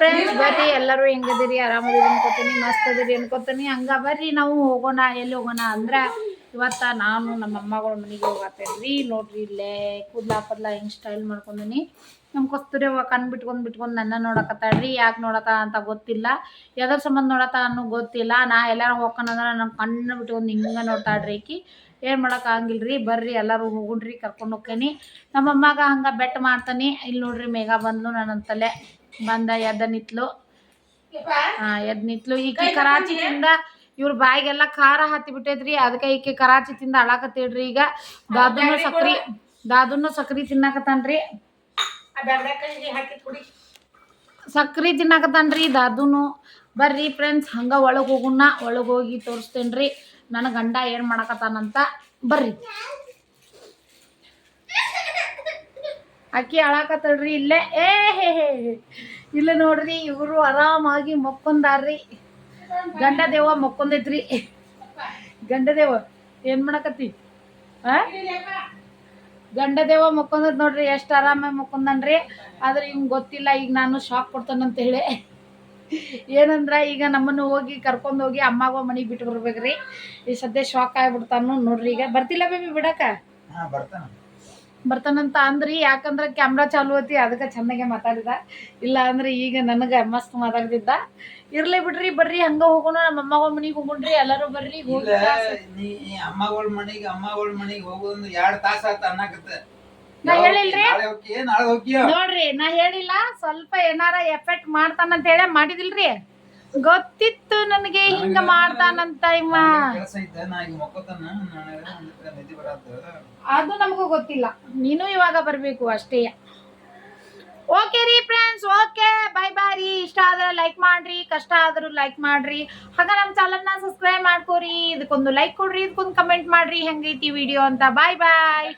Friends ಬರ್ರಿ ಎಲ್ಲರೂ ಹೆಂಗದಿರಿ ಆರಾಮದಿರಿ ಅನ್ಕೋತೀನಿ ಮಸ್ತ್ ಅದಿರಿ ಅನ್ಕೋತೀನಿ. ಹಂಗ ಬರ್ರಿ ನಾವು ಹೋಗೋಣ ಎಲ್ಲಿ ಹೋಗೋಣ ಅಂದ್ರೆ ಇವತ್ತ ನಾನು ನಮ್ಮ ಅಮ್ಮಗಳ ಮನೆಗೆ ಹೋಗತ್ತೇನ್ರಿ. ನೋಡ್ರಿ ಇಲ್ಲೇ ಕೂದ್ಲ ಪದ್ಲ ಹೆಂಗ್ ಸ್ಟೈಲ್ ಮಾಡ್ಕೊಂಡಿನಿ ನಮ್ಮ ಕಸ್ತೂರಿ ಅವ ಕಣ್ ಬಿಟ್ಕೊಂಡ್ ಬಿಟ್ಕೊಂಡ್ ನನ್ನ ನೋಡಕತ್ತಾಳ್ರಿ. ಯಾಕೆ ನೋಡತ್ತ ಅಂತ ಗೊತ್ತಿಲ್ಲ. ಎದ್ರ ಸಂಬಂಧ ನೋಡತ್ತ ಅನ್ನೋ ಗೊತ್ತಿಲ್ಲ. ನಾ ಎಲ್ಲಾರು ಹೋಗ್ಕೊಂಡ್ರ ನಮ್ಮ ಕಣ್ಣು ಬಿಟ್ಕೊಂಡ್ ಹಿಂಗ ನೋಡ್ತಾಳ್ರಿ ಈಕಿ. ಏನು ಮಾಡಕ್ ಆಗಂಗಿಲ್ರಿ ಬರ್ರಿ ಎಲ್ಲರೂ ಹೋಗುಣ್ರಿ ಕರ್ಕೊಂಡು ಹೋಗ್ತೇನಿ. ನಮ್ಮ ಅಮ್ಮಗ ಹಂಗ ಬೆಟ್ ಮಾಡ್ತಾನೆ. ಇಲ್ಲಿ ನೋಡ್ರಿ ಮೇಘ ಬಂದು ನನ್ನ ತಲೆ. ಬಂದ ಎದ್ದ ನಿತ್ಲು. ಹಾ ಎದ್ ನಿತ್ಲು. ಈಕಿ ಕರಾಚಿ ತಿಂದ ಇವ್ರ ಬಾಯಿಗೆಲ್ಲ ಖಾರ ಹತ್ತಿ ಬಿಟ್ಟೈತ್ರಿ. ಅದಕ್ಕೆ ಈಕೆ ಕರಾಚಿ ತಿಂದ ಅಳಾಕತ್ತೇಳ್ರಿ. ಈಗ ದಾದುನು ಸಕ್ರಿ ದಾದುನು ಸಕ್ರಿ ತಿನ್ನಾಕತ್ತಾನ್ರಿ. ಸಕ್ರಿ ತಿನ್ನಾಕತ್ತಾನ್ರಿ ದಾದುನು ಬರ್ರಿ ಫ್ರೆಂಡ್ಸ್ ಹಂಗ ಒಳಗೆ ಹೋಗುಣ ಒಳಗೆ ಹೋಗಿ ತೋರಿಸ್ತೇನ್ರಿ. ನನ್ನ ಗಂಡ ಏನು ಮಾಡಕತ್ತಾನಂತ ಬರ್ರಿ. ಅಕ್ಕಿ ಅಳಾಕತ್ತಳ್ರಿ ಇಲ್ಲೇ. ಏ, ಹೇ ಹೇ. ಇಲ್ಲ ನೋಡ್ರಿ, ಇವರು ಆರಾಮಾಗಿ ಮಕ್ಕೊಂದಾರ್ರಿ. ಗಂಡ ದೇವ ಮಕ್ಕೊಂದೈತ್ರಿ. ಗಂಡ ದೇವ ಏನ್ ಮಾಡಕತ್ತಿ? ಗಂಡ ದೇವ ಮಕ್ಕೊಂದದ್ ನೋಡ್ರಿ, ಎಷ್ಟು ಆರಾಮಾಗಿ ಮಕ್ಕೊಂದನ್ರಿ. ಆದ್ರೆ ಇವ್ನ್ ಗೊತ್ತಿಲ್ಲ, ಈಗ ನಾನು ಶಾಕ್ ಕೊಡ್ತಾನಂತ ಹೇಳಿ ಏನಂದ್ರ, ಈಗ ನಮ್ಮನ್ನು ಹೋಗಿ ಕರ್ಕೊಂಡು ಹೋಗಿ ಅಮ್ಮಗ ಮನೆಗೆ ಬಿಟ್ಟು ಬರ್ಬೇಕ್ರಿ. ಈ ಸದ್ಯ ಶಾಕ್ ಆಗ್ಬಿಡ್ತಾನು ನೋಡ್ರಿ ಈಗ. ಬರ್ತಿಲ್ಲ ಬೇಬಿ ಬಿಡಕ? ಹಾ, ಬರ್ತಾನ. ಬರ್ತಾನಂತ ಅಂದ್ರಿ ಯಾಕಂದ್ರ ಕ್ಯಾಮ್ರಾ ಚಾಲು ಐತಿ ಅದಕ್ಕೆ ಚೆನ್ನಾಗೆ ಮಾತಾಡಿದ. ಇಲ್ಲ ಅಂದ್ರೆ ಈಗ ನನಗೆ ಮಸ್ತ್ ಮಾತಾಡ್ತಿದ್ದ. ಇರ್ಲಿ ಬಿಡ್ರಿ ಬರ್ರಿ ಹಂಗ ಹೋಗೋಣ ನಮ್ಮ ಅಮ್ಮಗಳ ಮನಿಗೆ ಹೋಗೋಣ್ರಿ ಎಲ್ಲರೂ ಬರ್ರಿ ಹೋಗಿ ಇಲ್ಲ ನೀ ಅಮ್ಮಗಳ ಮನಿಗೆ ಅಮ್ಮಗಳ ಮನಿಗೆ ಹೋಗೋದು ಎರಡ್ ತಾಸ ಆತ ಅನ್ನಕತ್ತ. ನಾ ಹೇಳಿಲ್ರಿ? ನೋಡ್ರಿ ನಾ ಹೇಳಿಲ್ಲ ಸ್ವಲ್ಪ ಏನಾರ ಎಫೆಕ್ಟ್ ಮಾಡ್ತಾನಂತ ಹೇಳಿ ಮಾಡಿದಿಲ್ರಿ? ಗೊತ್ತಿತ್ತು ನನಗೆ ಹಿಂಗ ಮಾಡ್ತಾನಂತ ಇಮ್ಮ ಕೆಲಸ ಐತೆ ನಾ ಈಗ ಮಕ್ಕೋತಾನ ನಾಳೆ ನಿದ್ದೆ ಬರತ್ತ. ಅದು ನಮಗೂ ಗೊತ್ತಿಲ್ಲ. ನೀನು ಇವಾಗ ಬರಬೇಕು ಅಷ್ಟೇ. ಓಕೆ ರೀ ಫ್ರೆಂಡ್ಸ್ ಓಕೆ ಬೈ ಬಾಯ್ ರೀ. ಇಷ್ಟ ಆದ್ರೆ ಲೈಕ್ ಮಾಡ್ರಿ ಕಷ್ಟ ಆದ್ರೂ ಲೈಕ್ ಮಾಡ್ರಿ. ಹಾಗ ನಮ್ಮ ಚಾನಲ್ನ ಸಬ್ಸ್ಕ್ರೈಬ್ ಮಾಡ್ಕೋರಿ. ಇದಕ್ಕೊಂದು ಲೈಕ್ ಕೊಡ್ರಿ ಇದಕ್ಕೊಂದು ಕಮೆಂಟ್ ಮಾಡ್ರಿ. ಹೆಂಗೈತಿ ವಿಡಿಯೋ ಅಂತ. ಬಾಯ್ ಬಾಯ್